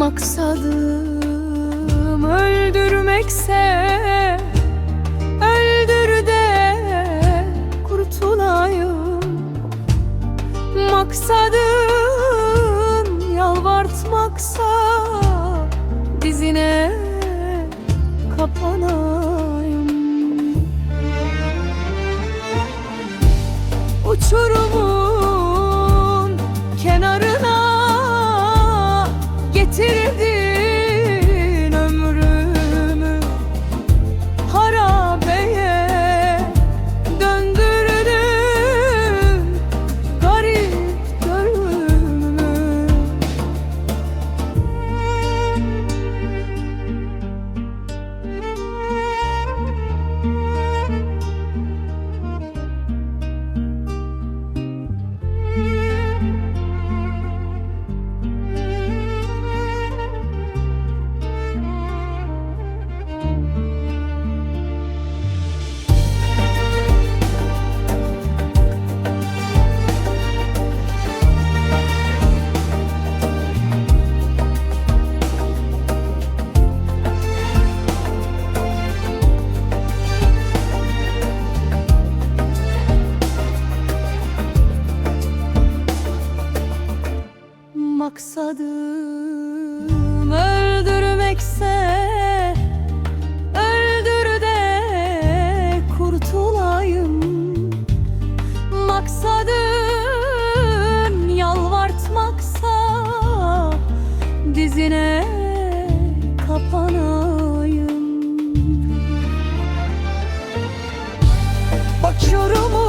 Maksadım öldürmekse Öldür de kurtulayım. Maksadım yalvartmaksa Dizine kapanayım. Uçurumun Maksadım. Öldürmekse Öldür de kurtulayım. Maksadım yalvartmaksa Dizine kapanayım. Yorumun